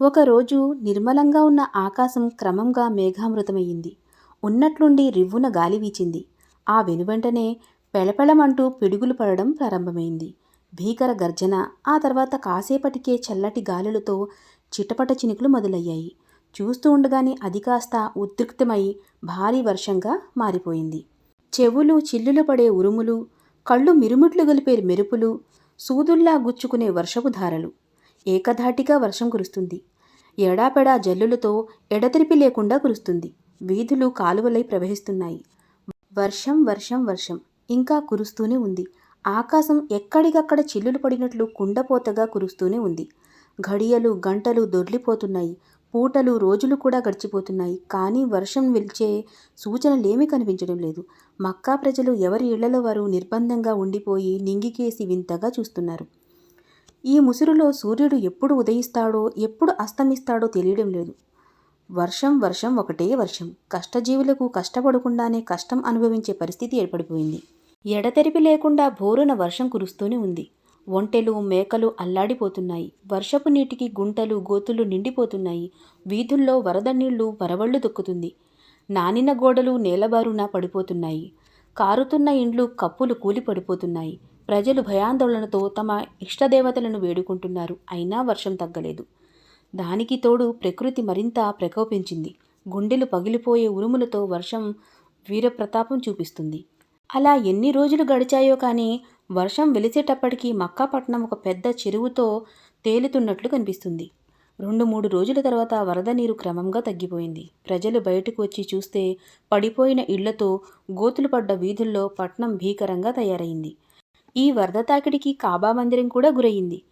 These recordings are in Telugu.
ఒకరోజు నిర్మలంగా ఉన్న ఆకాశం క్రమంగా మేఘామృతమయ్యింది. ఉన్నట్లుండి రివ్వున గాలి వీచింది. ఆ వెనువెంటనే పెళపెళమంటూ పిడుగులు పడడం ప్రారంభమైంది. భీకర గర్జన ఆ తర్వాత కాసేపటికే చల్లటి గాలులతో చిటపట చినుకులు మొదలయ్యాయి. చూస్తూ ఉండగానే అది కాస్త ఉద్రిక్తమై భారీ వర్షంగా మారిపోయింది. చెవులు చిల్లులు పడే ఉరుములు కళ్ళు మిరుముట్లు గలిపే మెరుపులు సూదుల్లా గుచ్చుకునే వర్షపు ధారలు. ఏకధాటిగా వర్షం కురుస్తుంది. ఎడాపెడా జల్లులతో ఎడతెరిపి లేకుండా కురుస్తుంది. వీధులు కాలువలై ప్రవహిస్తున్నాయి. వర్షం వర్షం వర్షం ఇంకా కురుస్తూనే ఉంది. ఆకాశం ఎక్కడికక్కడ చిల్లులు పడినట్లు కుండపోతగా కురుస్తూనే ఉంది. ఘడియలు గంటలు దొర్లిపోతున్నాయి. పూటలు రోజులు కూడా గడిచిపోతున్నాయి. కానీ వర్షం వెలిచే సూచనలేమీ కనిపించడం లేదు. మక్కా ప్రజలు ఎవరి ఇళ్ళలో వారు నిర్బంధంగా ఉండిపోయి నింగికేసి వింతగా చూస్తున్నారు. ఈ ముసురులో సూర్యుడు ఎప్పుడు ఉదయిస్తాడో ఎప్పుడు అస్తమిస్తాడో తెలియడం లేదు. వర్షం వర్షం ఒకటే వర్షం. కష్టజీవులకు కష్టపడకుండానే కష్టం అనుభవించే పరిస్థితి ఏర్పడిపోయింది. ఎడతెరిపి లేకుండా బోరున వర్షం కురుస్తూనే ఉంది. ఒంటెలు మేకలు అల్లాడిపోతున్నాయి. వర్షపు నీటికి గుంటలు గోతులు నిండిపోతున్నాయి. వీధుల్లో వరద నీళ్ళు వరవళ్ళు దొక్కుతుంది. నానిన గోడలు నేలబారున పడిపోతున్నాయి. కారుతున్న ఇండ్లు కప్పులు కూలి పడిపోతున్నాయి ప్రజలు భయాందోళనతో తమ ఇష్టదేవతలను వేడుకుంటున్నారు. అయినా వర్షం తగ్గలేదు. దానికి తోడు ప్రకృతి మరింత ప్రకోపించింది. గుండెలు పగిలిపోయే ఉరుములతో వర్షం వీరప్రతాపం చూపిస్తుంది. అలా ఎన్ని రోజులు గడిచాయో కానీ వర్షం వెలిసేటప్పటికీ మక్కాపట్నం ఒక పెద్ద చెరువుతో తేలుతున్నట్లు కనిపిస్తుంది. రెండు మూడు రోజుల తర్వాత వరద నీరు క్రమంగా తగ్గిపోయింది. ప్రజలు బయటకు వచ్చి చూస్తే పడిపోయిన ఇళ్ళతో గోతులు పడ్డ వీధుల్లో పట్నం భీకరంగా తయారైంది. ఈ వరద తాకిడికి కాబా మందిరం కూడా గురయింది.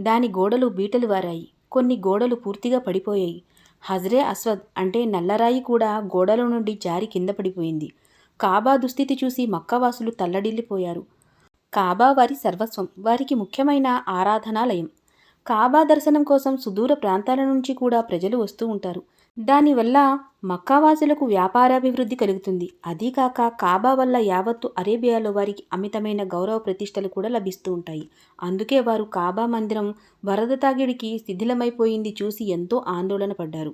దాని గోడలు బీటలు వారాయి. కొన్ని గోడలు పూర్తిగా పడిపోయాయి. హజ్రే అస్వద్ అంటే నల్లరాయి కూడా గోడల నుండి జారి కింద పడిపోయింది. కాబా దుస్థితి చూసి మక్కవాసులు తల్లడిల్లిపోయారు. కాబా వారి సర్వస్వం వారికి ముఖ్యమైన ఆరాధనాలయం. కాబా దర్శనం కోసం సుదూర ప్రాంతాల నుంచి కూడా ప్రజలు వస్తూ ఉంటారు. దానివల్ల మక్కావాసులకు వ్యాపారాభివృద్ధి కలుగుతుంది. అదీకాక కాబా వల్ల యావత్తు అరేబియాలో వారికి అమితమైన గౌరవ ప్రతిష్టలు కూడా లభిస్తూ ఉంటాయి. అందుకే వారు కాబా మందిరం వరద తాగిడికి శిథిలమైపోయింది చూసి ఎంతో ఆందోళన పడ్డారు.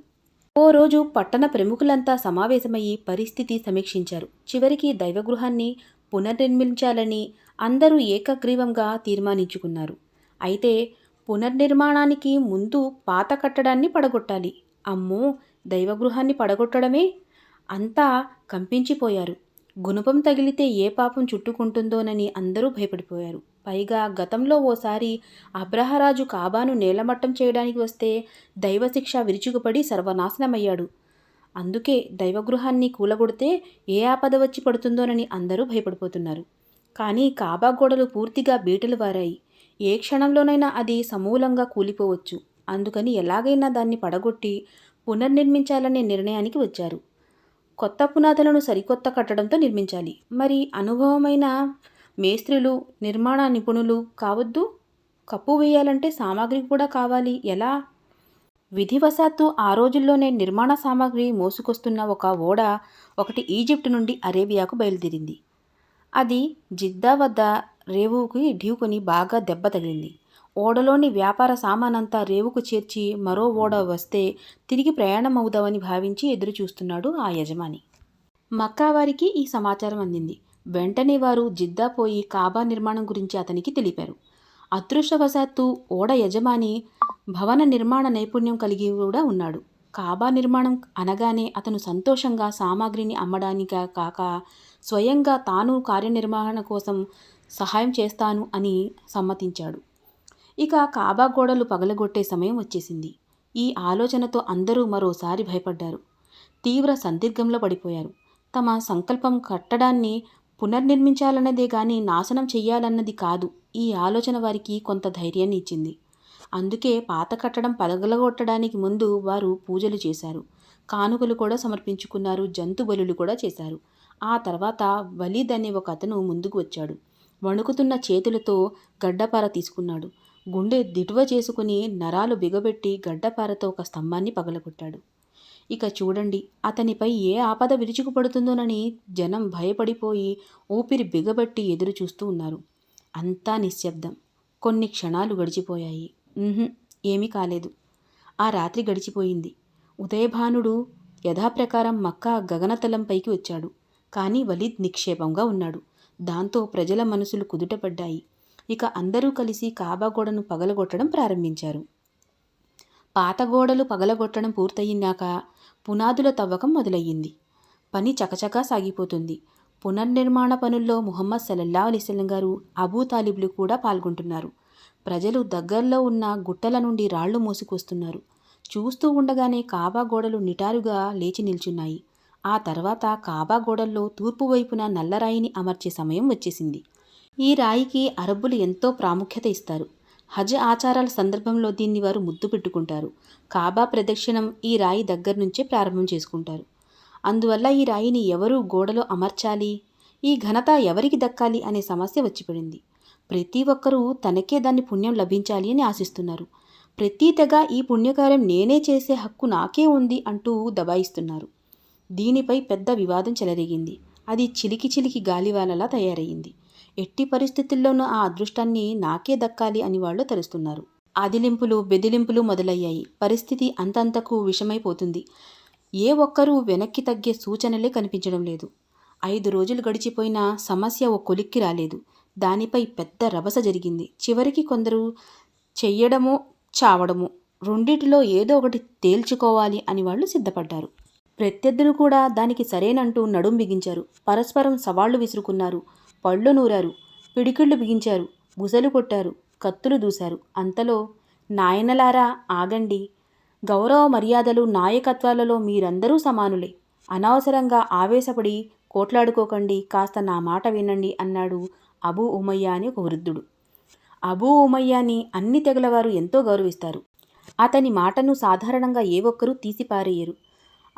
ఓ రోజు పట్టణ ప్రముఖులంతా సమావేశమయ్యి పరిస్థితి సమీక్షించారు. చివరికి దైవగృహాన్ని పునర్నిర్మించాలని అందరూ ఏకగ్రీవంగా తీర్మానించుకున్నారు. అయితే పునర్నిర్మాణానికి ముందు పాత కట్టడాన్ని పడగొట్టాలి. అమ్మో! దైవగృహాన్ని పడగొట్టడమే? అంతా కంపించిపోయారు. గుణపం తగిలితే ఏ పాపం చుట్టుకుంటుందోనని అందరూ భయపడిపోయారు. పైగా గతంలో ఓసారి అబ్రహరాజు కాబాను నేలమట్టం చేయడానికి వస్తే దైవశిక్ష విరుచుకుపడి సర్వనాశనమయ్యాడు. అందుకే దైవగృహాన్ని కూలగొడితే ఏ ఆపద వచ్చి పడుతుందోనని అందరూ భయపడిపోతున్నారు. కానీ కాబా గోడలు పూర్తిగా బీటలు వారాయి. ఏ క్షణంలోనైనా అది సమూలంగా కూలిపోవచ్చు. అందుకని ఎలాగైనా దాన్ని పడగొట్టి పునర్నిర్మించాలనే నిర్ణయానికి వచ్చారు. కొత్త పునాదులను సరికొత్త కట్టడంతో నిర్మించాలి. మరి అనుభవమైన మేస్త్రులు నిర్మాణ నిపుణులు కావద్దు? కప్పు వేయాలంటే సామాగ్రి కూడా కావాలి. ఎలా? విధివశాత్తు ఆ రోజుల్లోనే నిర్మాణ సామాగ్రి మోసుకొస్తున్న ఒక ఓడ ఒకటి ఈజిప్ట్ నుండి అరేబియాకు బయలుదేరింది. అది జిద్దా వద్ద రేవుకి ఢీకొని బాగా దెబ్బ తగిలింది. ఓడలోని వ్యాపార సామానంతా రేవుకు చేర్చి మరో ఓడ వస్తే తిరిగి ప్రయాణమవుదామని భావించి ఎదురుచూస్తున్నాడు ఆ యజమాని. మక్కా వారికి ఈ సమాచారం అందింది. వెంటనే వారు జిద్దా పోయి కాబా నిర్మాణం గురించి అతనికి తెలిపారు. అదృష్టవశాత్తు ఓడ యజమాని భవన నిర్మాణ నైపుణ్యం కలిగి కూడా ఉన్నాడు. కాబా నిర్మాణం అనగానే అతను సంతోషంగా సామాగ్రిని అమ్మడానిక కాక స్వయంగా తాను కార్యనిర్వహణ కోసం సహాయం చేస్తాను అని సమ్మతించాడు. ఇక కాబా గోడలు పగలగొట్టే సమయం వచ్చేసింది. ఈ ఆలోచనతో అందరూ మరోసారి భయపడ్డారు. తీవ్ర సందిగ్ధంలో పడిపోయారు. తమ సంకల్పం కట్టడాన్ని పునర్నిర్మించాలన్నదే గాని నాశనం చెయ్యాలన్నది కాదు ఈ ఆలోచన వారికి కొంత ధైర్యాన్ని ఇచ్చింది. అందుకే పాత కట్టడం పగలగొట్టడానికి ముందు వారు పూజలు చేశారు. కానుకలు కూడా సమర్పించుకున్నారు జంతు బలులు కూడా చేశారు. ఆ తర్వాత వలీద్ అనే ఒక అతను ముందుకు వచ్చాడు. వణుకుతున్న చేతులతో గడ్డపార తీసుకున్నాడు. గుండె దిటువ చేసుకుని నరాలు బిగబెట్టి గడ్డపారతో ఒక స్తంభాన్ని పగలగొట్టాడు. ఇక చూడండి అతనిపై ఏ ఆపద విరుచుకుపడుతుందోనని జనం భయపడిపోయి ఊపిరి బిగబట్టి ఎదురు చూస్తూ ఉన్నారు. అంతా నిశ్శబ్దం. కొన్ని క్షణాలు గడిచిపోయాయి. ఏమీ కాలేదు. ఆ రాత్రి గడిచిపోయింది. ఉదయభానుడు యథాప్రకారం మక్కా గగనతలంపైకి వచ్చాడు. కానీ వలీద్ నిక్షేపంగా ఉన్నాడు. దాంతో ప్రజల మనసులు కుదుటపడ్డాయి. ఇక అందరూ కలిసి కాబా గోడను పగలగొట్టడం ప్రారంభించారు. పాత గోడలు పగలగొట్టడం పూర్తయ్యాక పునాదుల తవ్వకం మొదలయ్యింది. పని చకచకా సాగిపోతుంది. పునర్నిర్మాణ పనుల్లో ముహమ్మద్ సల్లల్లా అలీసల్లం గారు అబూ తాలిబ్లు కూడా పాల్గొంటున్నారు. ప్రజలు దగ్గరలో ఉన్న గుట్టల నుండి రాళ్ళు మోసుకొస్తున్నారు. చూస్తూ ఉండగానే కాబా గోడలు నిటారుగా లేచి నిల్చున్నాయి. ఆ తర్వాత కాబా గోడల్లో తూర్పు వైపున నల్లరాయిని అమర్చే సమయం వచ్చేసింది. ఈ రాయికి అరబ్బులు ఎంతో ప్రాముఖ్యత ఇస్తారు. హజ్ ఆచారాల సందర్భంలో దీన్ని వారు ముద్దు పెట్టుకుంటారు. కాబా ప్రదక్షిణం ఈ రాయి దగ్గర నుంచే ప్రారంభం చేసుకుంటారు. అందువల్ల ఈ రాయిని ఎవరు గోడలో అమర్చాలి? ఈ ఘనత ఎవరికి దక్కాలి అనే సమస్య వచ్చిపడింది. ప్రతి ఒక్కరూ తనకే దాన్ని పుణ్యం లభించాలి అని ఆశిస్తున్నారు. ప్రతి తెగ ఈ పుణ్యకార్యం నేనే చేసే హక్కు నాకే ఉంది అంటూ దబాయిస్తున్నారు. దీనిపై పెద్ద వివాదం చెలరేగింది. అది చిలికి చిలికి గాలివాలలా తయారయ్యింది. ఎట్టి పరిస్థితుల్లోనూ ఆ అదృష్టాన్ని నాకే దక్కాలి అని వాళ్ళు తరుస్తున్నారు ఆదిలింపులు బెదిలింపులు మొదలయ్యాయి. పరిస్థితి అంతంతకు విషమైపోతుంది. ఏ ఒక్కరూ వెనక్కి తగ్గే సూచనలే కనిపించడం లేదు. ఐదు రోజులు గడిచిపోయినా సమస్య ఓ కొలిక్కి రాలేదు. దానిపై పెద్ద రభస జరిగింది. చివరికి కొందరు చెయ్యడమో చావడమో రెండిటిలో ఏదో ఒకటి తేల్చుకోవాలి అని వాళ్ళు సిద్ధపడ్డారు. ప్రత్యర్థులు కూడా దానికి సరేనంటూ నడుం బిగించారు. పరస్పరం సవాళ్ళు విసురుకున్నారు. పళ్ళు నూరారు. పిడికిళ్ళు బిగించారు. బుసలు కొట్టారు. కత్తులు దూశారు. అంతలో నాయనలారా ఆగండి. గౌరవ మర్యాదలు నాయకత్వాలలో మీరందరూ సమానులే. అనవసరంగా ఆవేశపడి కోట్లాడుకోకండి. కాస్త నా మాట వినండి అన్నాడు అబూ ఉమయ్య అని ఒక వృద్ధుడు. అబూ ఉమయ్యాని అన్ని తెగలవారు ఎంతో గౌరవిస్తారు. అతని మాటను సాధారణంగా ఏ ఒక్కరూ తీసిపారేయరు.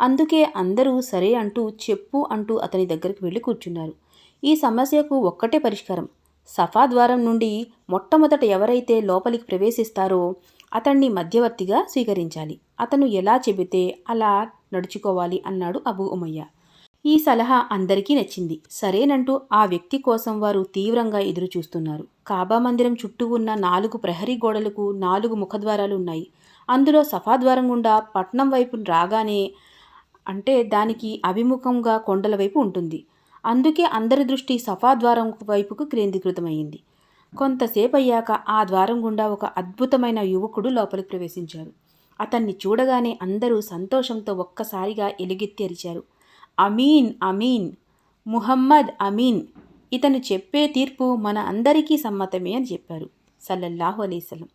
అందుకే అందరూ సరే అంటూ చెప్పు అంటూ అతని దగ్గరికి వెళ్ళి కూర్చున్నారు. ఈ సమస్యకు ఒక్కటే పరిష్కారం. సఫా ద్వారం నుండి మొట్టమొదట ఎవరైతే లోపలికి ప్రవేశిస్తారో అతన్ని మధ్యవర్తిగా స్వీకరించాలి. అతను ఎలా చెబితే అలా నడుచుకోవాలి అన్నాడు అబూ ఉమయ్య. ఈ సలహా అందరికీ నచ్చింది. సరేనంటూ ఆ వ్యక్తి కోసం వారు తీవ్రంగా ఎదురు చూస్తున్నారు కాబా మందిరం చుట్టూ ఉన్న నాలుగు ప్రహరీ గోడలకు నాలుగు ముఖద్వారాలు ఉన్నాయి. అందులో సఫా ద్వారం గుండా పట్నం వైపు రాగానే అంటే దానికి అభిముఖంగా కొండల వైపు ఉంటుంది. అందుకే అందరి దృష్టి సఫా ద్వారం వైపుకు కేంద్రీకృతమైంది కొంతసేపు అయ్యాక ఆ ద్వారం గుండా ఒక అద్భుతమైన యువకుడు లోపలికి ప్రవేశించారు అతన్ని చూడగానే అందరూ సంతోషంతో ఒక్కసారిగా ఎలుగెత్తి అరిచారు అమీన్ అమీన్ ముహమ్మద్ అమీన్ ఇతను చెప్పే తీర్పు మన అందరికీ సమ్మతమే అని చెప్పారు. సల్లల్లాహు అలీస్లం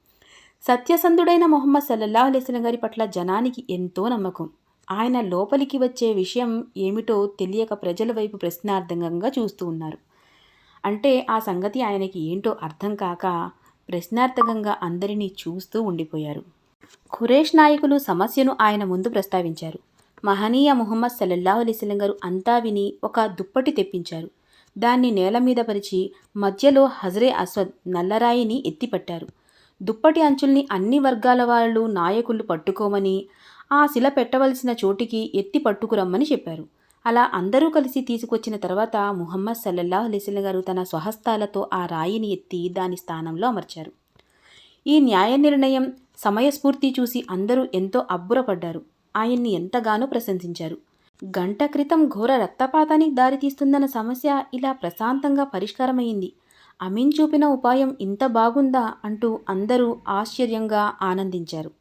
సత్యసంధుడైన మొహమ్మద్ సల్లల్లాహు అలీస్లం గారి పట్ల జనానికి ఎంతో నమ్మకం. ఆయన లోపలికి వచ్చే విషయం ఏమిటో తెలియక ప్రజల వైపు ప్రశ్నార్థకంగా చూస్తూ ఉన్నారు. అంటే ఆ సంగతి ఆయనకి ఏంటో అర్థం కాక ప్రశ్నార్థకంగా అందరినీ చూస్తూ ఉండిపోయారు. ఖురేష్ నాయకులు సమస్యను ఆయన ముందు ప్రస్తావించారు. మహనీయ ముహమ్మద్ సల్లల్లాహు అలీస్లం గారు అంతా విని ఒక దుప్పటి తెప్పించారు. దాన్ని నేల మీద పరిచి మధ్యలో హజరే అస్వద్ నల్లరాయిని ఎత్తిపట్టారు. దుప్పటి అంచుల్ని అన్ని వర్గాల వాళ్ళు నాయకులు పట్టుకోమని ఆ శిల పెట్టవలసిన చోటికి ఎత్తి పట్టుకురమ్మని చెప్పారు. అలా అందరూ కలిసి తీసుకొచ్చిన తర్వాత ముహమ్మద్ సల్లల్లాహు అలీస్లం గారు తన స్వహస్తాలతో ఆ రాయిని ఎత్తి దాని స్థానంలో అమర్చారు. ఈ న్యాయ నిర్ణయం సమయస్ఫూర్తి చూసి అందరూ ఎంతో అబ్బురపడ్డారు. ఆయన్ని ఎంతగానో ప్రశంసించారు. గంట క్రితం ఘోర రక్తపాతానికి దారితీస్తుందన్న సమస్య ఇలా ప్రశాంతంగా పరిష్కారమైంది అమీన్ చూపిన ఉపాయం ఇంత బాగుందా అంటూ అందరూ ఆశ్చర్యంగా ఆనందించారు.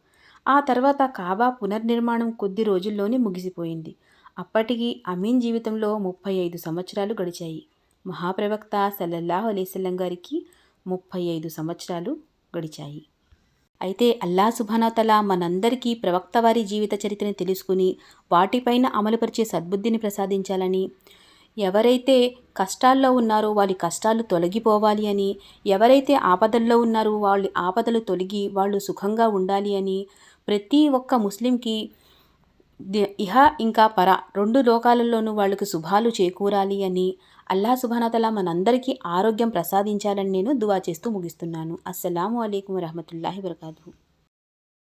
ఆ తర్వాత కాబా పునర్నిర్మాణం కొద్ది రోజుల్లోనే ముగిసిపోయింది. అప్పటికి అమీన్ జీవితంలో ముప్పై ఐదు సంవత్సరాలు గడిచాయి. మహాప్రవక్త సల్లల్లాహు అలీసల్లం గారికి ముప్పై ఐదు సంవత్సరాలు గడిచాయి. అయితే అల్లా సుభానతల మనందరికీ ప్రవక్త వారి జీవిత చరిత్రని తెలుసుకుని వాటిపైన అమలుపరిచే సద్బుద్ధిని ప్రసాదించాలని ఎవరైతే కష్టాల్లో ఉన్నారో వాళ్ళ కష్టాలు తొలగిపోవాలి అని ఎవరైతే ఆపదల్లో ఉన్నారో వాళ్ళ ఆపదలు తొలగి వాళ్ళు సుఖంగా ఉండాలి అని ప్రతి ఒక్క ముస్లింకి ఇహ ఇంకా పర రెండు లోకాలలోనూ వాళ్ళకు శుభాలు చేకూరాలి అని అల్లా సుభానతల మనందరికీ ఆరోగ్యం ప్రసాదించాలని నేను దువా చేస్తూ ముగిస్తున్నాను. అస్సలం అయికం వరహమతుల్లాహి వరకాతు